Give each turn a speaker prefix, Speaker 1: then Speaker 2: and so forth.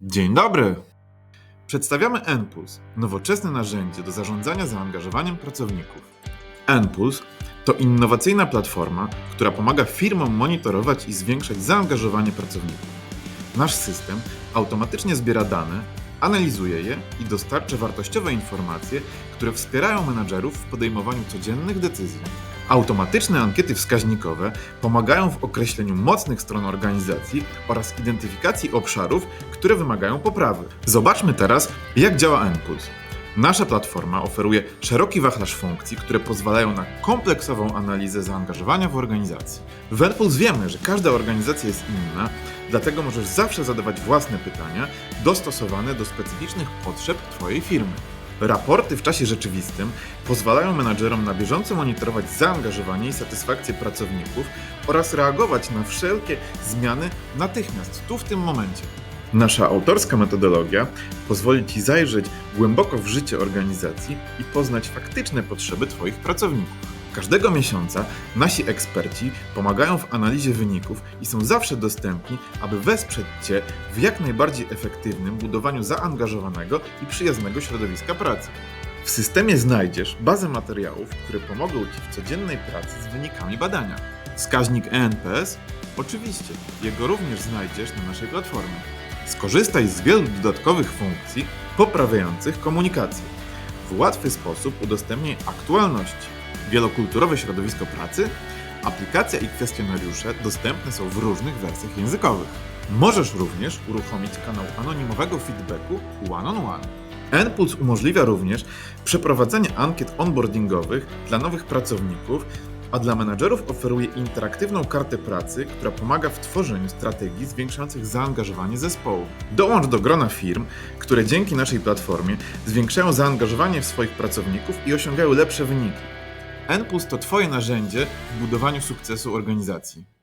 Speaker 1: Dzień dobry! Przedstawiamy NPulse, nowoczesne narzędzie do zarządzania zaangażowaniem pracowników. NPulse to innowacyjna platforma, która pomaga firmom monitorować i zwiększać zaangażowanie pracowników. Nasz system automatycznie zbiera dane, analizuje je i dostarcza wartościowe informacje, które wspierają menadżerów w podejmowaniu codziennych decyzji. Automatyczne ankiety wskaźnikowe pomagają w określeniu mocnych stron organizacji oraz identyfikacji obszarów, które wymagają poprawy. Zobaczmy teraz, jak działa NPulse. Nasza platforma oferuje szeroki wachlarz funkcji, które pozwalają na kompleksową analizę zaangażowania w organizacji. W NPulse wiemy, że każda organizacja jest inna, dlatego możesz zawsze zadawać własne pytania dostosowane do specyficznych potrzeb Twojej firmy. Raporty w czasie rzeczywistym pozwalają menadżerom na bieżąco monitorować zaangażowanie i satysfakcję pracowników oraz reagować na wszelkie zmiany natychmiast, tu w tym momencie. Nasza autorska metodologia pozwoli Ci zajrzeć głęboko w życie organizacji i poznać faktyczne potrzeby Twoich pracowników. Każdego miesiąca nasi eksperci pomagają w analizie wyników i są zawsze dostępni, aby wesprzeć Cię w jak najbardziej efektywnym budowaniu zaangażowanego i przyjaznego środowiska pracy. W systemie znajdziesz bazę materiałów, które pomogą Ci w codziennej pracy z wynikami badania. Wskaźnik ENPS? Oczywiście, jego również znajdziesz na naszej platformie. Skorzystaj z wielu dodatkowych funkcji poprawiających komunikację. W łatwy sposób udostępniaj aktualności. Wielokulturowe środowisko pracy, aplikacja i kwestionariusze dostępne są w różnych wersjach językowych. Możesz również uruchomić kanał anonimowego feedbacku one on one. NPulse umożliwia również przeprowadzenie ankiet onboardingowych dla nowych pracowników, a dla menadżerów oferuje interaktywną kartę pracy, która pomaga w tworzeniu strategii zwiększających zaangażowanie zespołu. Dołącz do grona firm, które dzięki naszej platformie zwiększają zaangażowanie w swoich pracowników i osiągają lepsze wyniki. NPulse to Twoje narzędzie w budowaniu sukcesu organizacji.